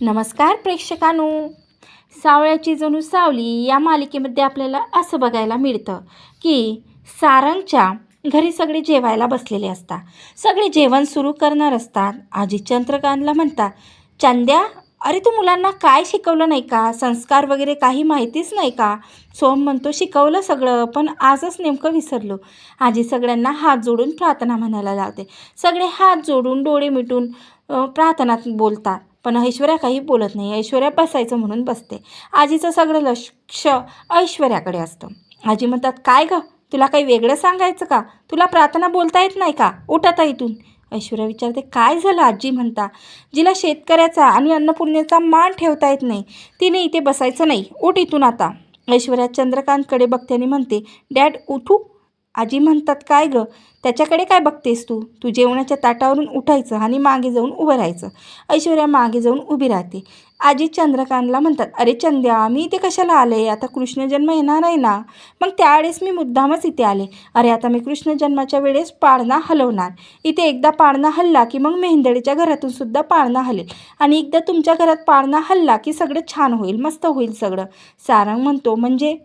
नमस्कार प्रेक्षकांनो. सावळ्याची जणू सावली या मालिकेमध्ये आपल्याला असं बघायला मिळतं की सारंगच्या घरी सगळे जेवायला बसलेले असतात. सगळे जेवण सुरू करणार असतात. आजी चंद्रकांतला म्हणतात चंद्या अरे तू मुलांना काय शिकवलं नाही का? संस्कार वगैरे काही माहितीच नाही का? सोम म्हणतो शिकवलं सगळं पण आजच नेमकं विसरलो. आजी सगळ्यांना हात जोडून प्रार्थना म्हणायला लावते. सगळे हात जोडून डोळे मिटून प्रार्थनात बोलतात. पण ऐश्वर्या काही बोलत नाही. ऐश्वर्या बसायचं म्हणून बसते. आजीचं सगळं लक्ष ऐश्वर्याकडे असतं. आजी म्हणतात काय गं? तुला काही वेगळं सांगायचं का? तुला प्रार्थना बोलता येत नाही का? उठ आता इथून. ऐश्वर्या विचारते काय झालं आजी म्हणता? जिला शेतकऱ्याचा आणि अन्नपूर्णेचा मान ठेवता येत नाही. तिने इथे बसायचं नाही. उठ इथून आता. ऐश्वर्या चंद्रकांतकडे बघते आणि म्हणते डॅड उठू. आजी म्हणतात काय गं? त्याच्याकडे काय बघतेस तू? तू जेवणाच्या ताटावरून उठायचं आणि मागे जाऊन उभं राहायचं. ऐश्वर्या मागे जाऊन उभी राहते. आजी चंद्रकांतला म्हणतात अरे चंद्या मी इथे कशाला आले? आता कृष्ण जन्म येणार आहे ना? मग त्यावेळेस मी मुद्दामच इथे आले. अरे आता मी कृष्ण जन्माच्या वेळेस पाळणा हलवणार. इथे एकदा पाळणा हल्ला की मग मेहंदळीच्या घरातून सुद्धा पाळणा हलेल. आणि एकदा तुमच्या घरात पाळणा हल्ला की सगळं छान होईल मस्त होईल सगळं. सारंग म्हणतो म्हणजे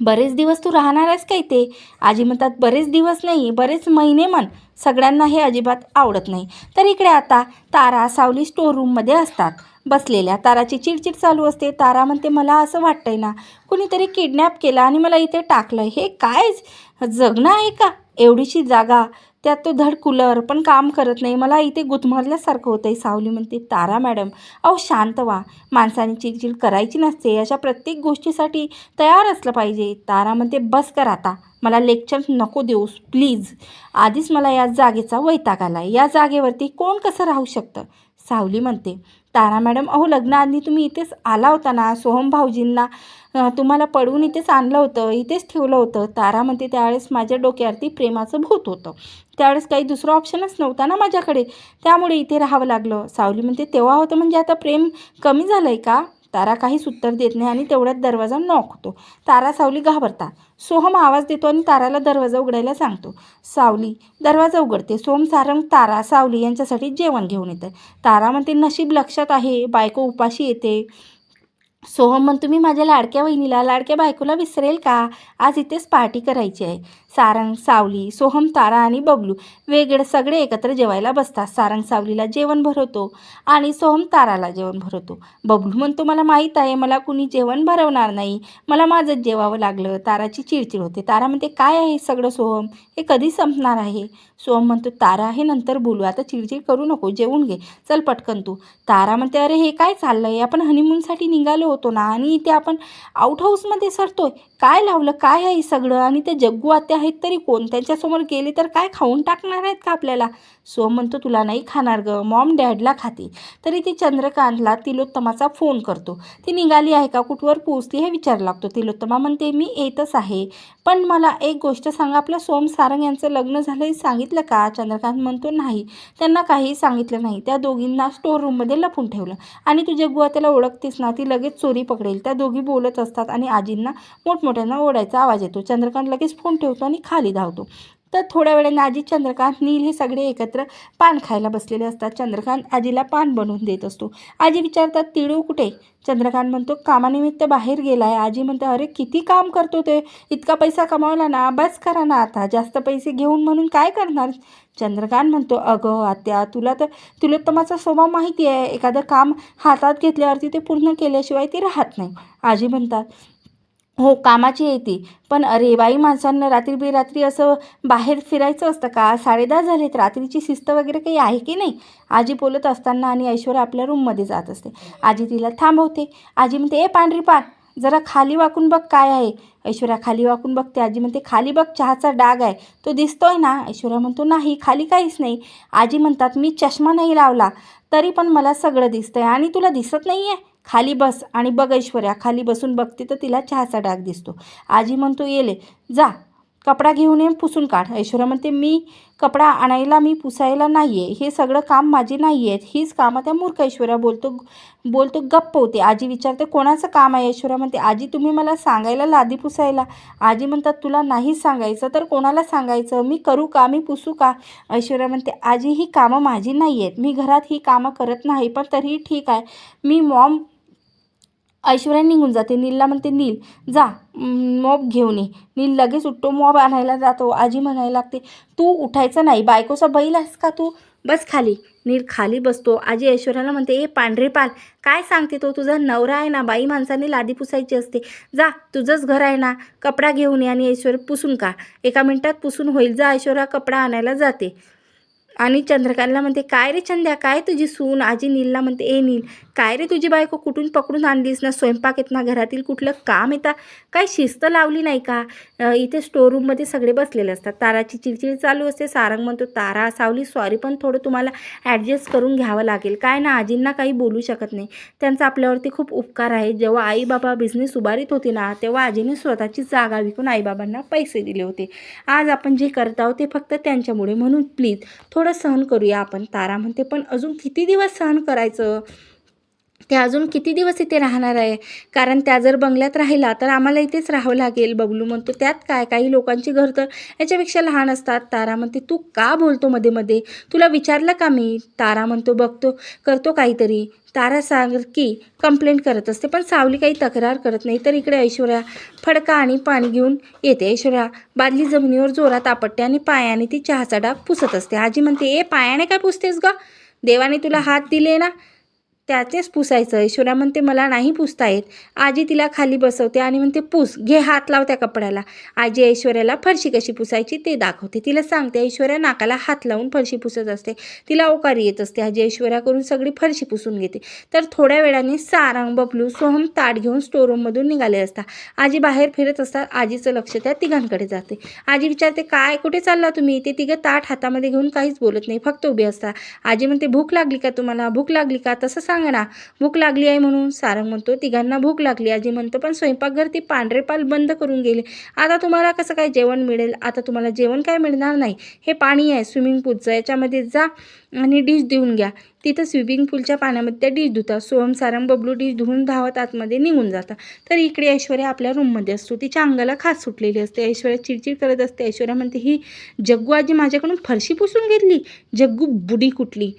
बरेच दिवस तू राहणार आहेस का इथे? आजी म्हणतात बरेच दिवस नाही बरेच महिने म्हण. सगळ्यांना हे अजिबात आवडत नाही. तर इकडे आता तारा सावली स्टोर रूममध्ये असतात. बसलेल्या ताराची चिडचिड चालू असते. तारा म्हणते मला असं वाटतंय ना कुणीतरी किडनॅप केला आणि मला इथे टाकलं. हे काय जगणं आहे का? एवढीशी जागा. त्यात तो धड कूलर पण काम करत नाही. मला इथे गुदमरल्यासारखं होतं आहे सावली म्हणते. तारा मॅडम अहो शांत व्हा. माणसाने चिडचिड करायची नसते. अशा प्रत्येक गोष्टीसाठी तयार असलं पाहिजे. तारा म्हणते बस कर आता. मला लेक्चर नको देऊस प्लीज. आधीच मला या जागेचा वैताग आला या जागेवरती कोण कसं राहू शकतं? सावली म्हणते. तारा मॅडम अहो लग्नाआधी तुम्ही इथेच आला होता ना? सोहम भाऊजींना तुम्हाला पडवून इथेच आणलं होतं इथेच ठेवलं होतं. तारा म्हणते त्यावेळेस माझ्या डोक्यावरती प्रेमाचं भूत होतं. त्यावेळेस काही दुसरा ऑप्शनच नव्हता ना माझ्याकडे. त्यामुळे इथे राहावं लागलं. सावली म्हणते तेव्हा होतं म्हणजे आता प्रेम कमी झालं आहे का? तारा काहीच उत्तर देत नाही आणि तेवढ्यात दरवाजा नॉक होतो. तारा सावली घाबरतात सोहम आवाज देतो आणि ताराला दरवाजा उघडायला सांगतो. सावली दरवाजा उघडते. सोम सारंग तारा सावली यांच्यासाठी जेवण घेऊन येतं. तारा म्हणते नशीब लक्षात आहे. बायको उपाशी येते. सोहम म्हणतो मी माझ्या लाडक्या वहिनीला लाडक्या बायकोला विसरेल का? आज इथेच पार्टी करायची आहे. सारंग सावली सोहम तारा आणि बबलू वेगळे सगळे एकत्र जेवायला बसतात. सारंग सावलीला जेवण भरवतो आणि सोहम ताराला जेवण भरवतो. बबलू म्हणतो मला माहीत आहे मला कुणी जेवण भरवणार नाही. मला माझंच जेवावं लागलं. ताराची चिडचिड होते. तारा म्हणते काय आहे सगळं सोहम? हे कधी संपणार आहे? सोहम म्हणतो तारा हे नंतर बोलू. आता चिडचिड करू नको जेवून घे. चल पटकन तू. तारा म्हणते अरे हे काय चाललंय? आपण हनीमूनसाठी निघालो होतो ना? आणि इथे आपण आउट हाऊसमध्ये आहे काय लावलं? काय आहे सगळं? आणि ते जग्गू आत्या आहेत तरी कोण? त्यांच्यासमोर गेले तर काय खाऊन टाकणार आहेत का आपल्याला? सोम म्हणतो तुला नाही खाणार ग मॉम डॅडला खाते. तरी ती चंद्रकांतला तिलोत्तमाचा फोन करतो. ती निघाली आहे का कुठवर पोचली हे विचार लागतो. तिलोत्तमा म्हणते मी येतच आहे. पण मला एक गोष्ट सांगा आपल्या सोम सारंग यांचं लग्न झालं हे सांगितलं का? चंद्रकांत म्हणतो नाही. त्यांना काही सांगितलं नाही. त्या दोघींना स्टोर रूममध्ये लपून ठेवलं. आणि तुझ्या गुवा त्याला ओळखतेस ना ती लगेच चोरी पकडेल. त्या दोघी बोलत असतात आणि आजींना मोठमोठ्यांना ओढायचा आवाज येतो. चंद्रकांत लगेच फोन ठेवतो आणि खाली धावतो. तर थोड्या वेळाने आजी चंद्रकांत नील हे सगळे एकत्र पान खायला बसलेले असतात. चंद्रकांत आजीला पान बनवून देत असतो. आजी विचारतात तिळू कुठे? चंद्रकांत म्हणतो कामानिमित्त बाहेर गेला आहे आजी म्हणते अरे किती काम करतो ते? इतका पैसा कमावला ना बस करा ना आता. जास्त पैसे घेऊन म्हणून काय करणार? चंद्रकांत म्हणतो अगं आत्या तुला तर तिलोत्तमाचा स्वभाव माहिती आहे. एखादं काम हातात घेतल्यावरती ते पूर्ण केल्याशिवाय ती राहत नाही. आजी म्हणतात हो कामाची येते. पण अरे बाई माणसांना रात्री बेरात्री असं बाहेर फिरायचं असतं का? साडेदहा झालेत. रात्रीची शिस्त वगैरे काही आहे की नाही? आजी बोलत असताना आणि ऐश्वर्या आपल्या रूममध्ये जात असते. आजी तिला थांबवते. आजी म्हणते ए पांढरी पान जरा खाली वाकून बघ काय आहे. ऐश्वर्या खाली वाकून बघते. आजी म्हणते खाली बघ चहाचा डाग आहे. तो दिसतोय ना? ऐश्वर्या म्हणतो नाही खाली काहीच नाही. आजी म्हणतात मी चष्मा नाही लावला तरी पण मला सगळं दिसतंय आणि तुला दिसत नाही आहे खाली बस आणि बघ ऐश्वर्या खाली बसून बघते तर तिला चहाचा डाग दिसतो. आजी म्हणतो येले जा कपडा घेऊन ये पुसून काढ. ऐश्वर्या म्हणते मी कपडा आणायला मी पुसायला नाही आहे हे सगळं काम माझी नाही आहेत हीच कामं त्या मूर्ख ऐश्वर्या बोलतो बोलतो गप्प होते. आजी विचारते कोणाचं काम आहे? ऐश्वर्या म्हणते आजी तुम्ही मला सांगायला लादी पुसायला. आजी म्हणतात तुला नाही सांगायचं तर कोणाला सांगायचं? मी करू का? मी पुसू का? ऐश्वर्या म्हणते आजी ही कामं माझी नाही आहेत मी घरात ही कामं करत नाही पण तरीही ठीक आहे. मी मॉम ऐश्वर्या निघून जाते. नीलला म्हणते नील जा. मॉब घेऊन ये. नील लगेच उठतो. मॉब आणायला जातो. आजी म्हणायला लागते तू उठायचं नाही. बायकोचा बैल आहेस का तू? बस खाली. नील खाली बसतो. आजी ऐश्वर्याला म्हणते ए पांढरे पाल काय सांगते तो? तुझा नवरा आहे ना बाई माणसाने लादी पुसायची असते. जा तुझंच घर आहे ना. कपडा घेऊन ये आणि ऐश्वर्या पुसून का एका मिनिटात पुसून होईल. जा ऐश्वर्या कपडा आणायला जाते. आणि चंद्रकांतला म्हणते काय रे चंद्या काय तुझी सून? आजी नीलला म्हणते ए नील काय रे तुझी बायको? कुठून पकडून आणलीस ना? स्वयंपाक येत ना? घरातील कुठलं काम येता? काय शिस्त लावली नाही का? इथे इथे स्टोरूममध्ये सगळे बसलेले असतात. ताराची चिडचिड चालू असते. सारंग म्हणतो तारा सावली सॉरी पण थोडं तुम्हाला ॲडजस्ट करून घ्यावं लागेल. काय ना आजींना काही बोलू शकत नाही. त्यांचा आपल्यावरती खूप उपकार आहे. जेव्हा आई बाबा बिझनेस उभारीत होते ना तेव्हा आजीने स्वतःची जागा विकून आईबाबांना पैसे दिले होते. आज आपण जे करत आहोत ते फक्त त्यांच्यामुळे. म्हणून प्लीज थो थोडं सहन करूया आपण. तारा म्हणते पण अजून किती दिवस सहन करायचं? ते अजून किती दिवस इथे राहणार आहे? कारण त्या जर बंगल्यात राहिला तर आम्हाला इथेच राहावं लागेल बबलू म्हणतो. त्यात काय? काही लोकांची घर तर याच्यापेक्षा लहान असतात. तारा म्हणते तू का बोलतो मध्ये मध्ये? तुला विचारलं का मी? तारा म्हणतो बघतो. करतो काहीतरी. तारा सारखी कंप्लेंट करत असते पण सावली काही तक्रार करत नाही. तर इकडे ऐश्वर्या फडका आणि पाणी घेऊन येते. ऐश्वर्या बादली जमिनीवर जोरात आपटते आणि पायाने ती चहाचा डाग पुसत असते. आजी म्हणते ए पायाने काय पुसतेस ग? देवाने तुला हात दिले ना? त्याचेच पुसायचं. ऐश्वर्या म्हणते मला नाही पुसता येत. आजी तिला खाली बसवते आणि म्हणते पुस घे हात लाव त्या कपड्याला. आजी ऐश्वर्याला फरशी कशी पुसायची ते दाखवते. तिला सांगते ऐश्वर्या नाकाला हात लावून फरशी पुसत असते. तिला ओकारी येत असते. आजी ऐश्वर्या करून सगळी फरशी पुसून घेते. तर थोड्या वेळाने सारंग बबलू सोहम ताट घेऊन स्टोरूममधून निघाले असता आजी बाहेर फिरत असतात. आजीचं लक्ष त्या तिघांकडे जाते. आजी विचारते काय कुठे चालला तुम्ही? ते तिघं ताट हातामध्ये घेऊन काहीच बोलत नाही फक्त उभे असता. आजी म्हणते भूक लागली का तुम्हाला? भूक लागली का? तसं सांग ना भूक लागली आहे म्हणून. सारंग म्हणतो तिघांना भूक लागली. आजी म्हणतो पण स्वयंपाकघर ती पांढरेपाल बंद करून गेले. आता तुम्हाला कसं काय जेवण मिळेल? आता तुम्हाला जेवण काय मिळणार नाही? हे पाणी आहे. स्विमिंग पूलचं. याच्यामध्ये जा आणि डिश देऊन घ्या. तिथं स्विमिंग पूलच्या पाण्यामध्ये त्या डिश धुतात सोहम सारंग बबलू डिश धुवून धावत आतमध्ये निघून जातात तर इकडे ऐश्वर्या आपल्या रूममध्ये असतो. तिच्या अंगाला खास सुटलेली असते. ऐश्वर्या चिडचिड करत असते. ऐश्वर्या म्हणते ही जग्गू आजी माझ्याकडून फरशी पुसून घेतली. जग्गू बुडी कुठली?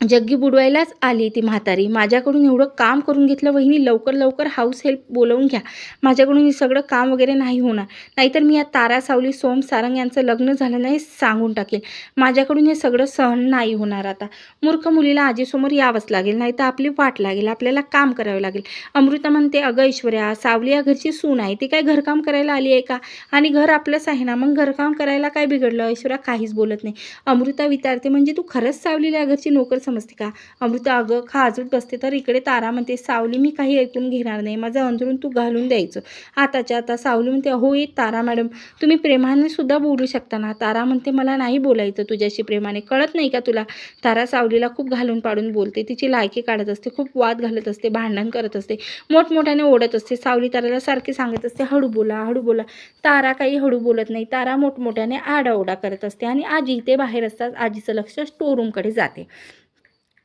जग्गी बुडवायलाच आली ती म्हातारी. माझ्याकडून एवढं काम करून घेतलं वहिनी लवकर लवकर हाऊस हेल्प बोलवून घ्या. माझ्याकडून हे सगळं काम वगैरे नाही होणार. नाहीतर मी या तारा सावली सोम सारंग यांचं लग्न झालं नाही सांगून टाकेल. माझ्याकडून हे सगळं सहन नाही होणार आता. मूर्ख मुलीला आजीसमोर यावंच लागेल नाही तर आपली वाट लागेल आपल्याला काम करावं लागेल. अमृता म्हणते अगं ऐश्वर्या सावली या घरची सून आहे. ती काय घरकाम करायला आली आहे का? आणि घर आपलंच आहे ना. मग घरकाम करायला काय बिघडलं? ऐश्वर्या काहीच बोलत नाही. अमृता विचारते म्हणजे तू खरंच सावलीला या घरची नोकर समजते का? अमृता अगं खाजूट बसते तर इकडे तारा म्हणते सावली मी काही ऐकून घेणार नाही. माझं अंतरून तू घालून द्यायचं. आताच्या आता सावली म्हणते हो ये तारा मॅडम. तुम्ही प्रेमाने सुद्धा बोलू शकता ना? तारा म्हणते मला नाही बोलायचं तुझ्याशी प्रेमाने. कळत नाही का तुला? तारा सावलीला खूप घालून पाडून बोलते. तिची लायकी काढत असते खूप वाद घालत असते भांडण करत असते मोठमोठ्याने ओढत असते. सावली ताराला सारखी सांगत असते हळू बोला हळू बोला. तारा काही हळू बोलत नाही. तारा मोठमोठ्याने आडाओडा करत असते आणि आजी ते बाहेर असतात आजीचं लक्ष स्टोरूमकडे जाते.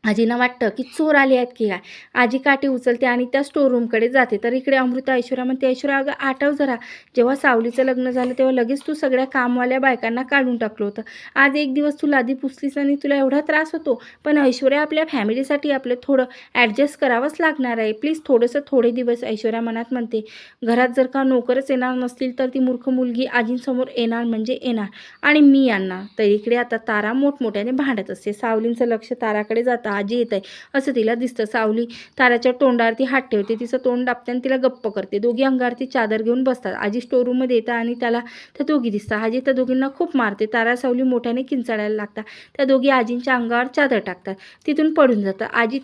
आजीला वाटतं की चोर आले आहेत की काय? आजी काठी उचलते आणि त्या स्टोरूमकडे जाते. तर इकडे अमृता ऐश्वर्या म्हणते ऐश्वर्या अगं आठव जरा. जेव्हा सावलीचं लग्न झालं तेव्हा लगेच तू सगळ्या कामवाल्या बायकांना काढून टाकलं होतं. आज एक दिवस तू लादी पुसलीस आणि तुला एवढा त्रास होतो. पण ऐश्वर्या आपल्या फॅमिलीसाठी आपलं थोडं ॲडजस्ट करावंच लागणार आहे. प्लीज थोडंसं थोडे दिवस ऐश्वर्या मनात म्हणते. घरात जर का नोकरच येणार नसतील तर ती मूर्ख मुलगी आजींसमोर येणार म्हणजे येणार. आणि मी यांना. तर इकडे आता तारा मोठमोठ्याने भांडत असते. सावलींचं लक्ष ताराकडे जातं. आजी येत आहे असं तिला दिसतं. सावली ताराच्या तोंडावरती हात ठेवते. तिचं तोंड दाबते आणि तिला गप्प करते. दोघी अंगावरती चादर घेऊन बसतात. आजी स्टोरूममध्ये येतात आणि त्याला त्या दोघी दिसतात. आजी त्या दोघींना खूप मारते. तारा सावली मोठ्याने किंचाळायला लागतात. त्या दोघी आजींच्या अंगावर चादर टाकतात. तिथून पडून जातं आजी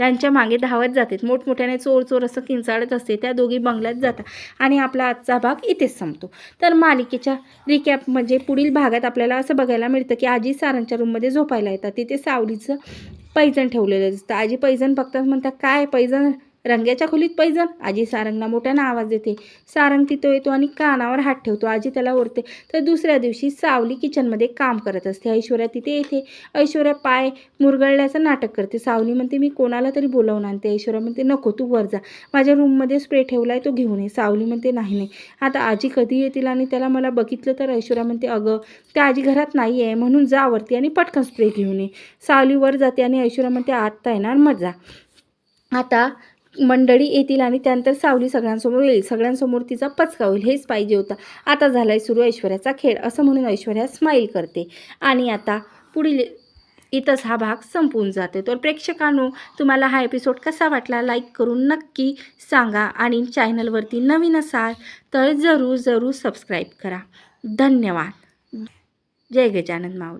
त्यांच्या मागे धावत जातात. मोठमोठ्याने चोर चोर असं किंचाळत असते. त्या दोघी बंगल्यात जातात आणि आपला आजचा भाग इथेच संपतो. तर मालिकेच्या रिकॅप म्हणजे पुढील भागात आपल्याला असं बघायला मिळतं की आजी सारांच्या रूममध्ये झोपायला येतात. तिथे सावलीचं पैजण ठेवलेलं असतं आजी पैजण बघतात म्हणतात काय पैजण रंग्याच्या खोलीत पैजल आजी सारंगला मोठ्यानं आवाज देते. सारंग तिथं येतो आणि कानावर हात ठेवतो. आजी त्याला ओरते तर दुसऱ्या दिवशी सावली किचनमध्ये काम करत असते. ऐश्वर्या तिथे येते. ऐश्वर्या पाय मुरगळल्याचं नाटक करते. सावली म्हणते मी कोणाला तरी बोलवून आणते. ऐश्वर्या म्हणते नको तू वर जा. माझ्या रूममध्ये स्प्रे ठेवला आहे तो घेऊन ये. सावली म्हणते नाही नाही. आता आजी कधी येतील आणि त्याला मला बघितलं तर? ऐश्वर्या म्हणते अगं त्या आजी घरात नाही आहे म्हणून जा वरती आणि पटकन स्प्रे घेऊन ये. सावली वर जाते आणि ऐश्वर्या म्हणते आत्ता येणार मजा. आता मंडळी येतील आणि त्यानंतर सावली सगळ्यांसमोर येईल. सगळ्यांसमोर तिचा पचका होईल. हेच पाहिजे होतं. आता झालाय सुरू ऐश्वर्याचा खेळ. असं म्हणून ऐश्वर्या स्माईल करते. आणि आता पुढील इथंच हा भाग संपून जाते. तर प्रेक्षकांनो तुम्हाला हा एपिसोड कसा वाटला? लाईक करून नक्की सांगा. आणि चॅनलवरती नवीन असाल तर जरूर जरूर सबस्क्राईब करा. धन्यवाद. जय गजानन माऊली.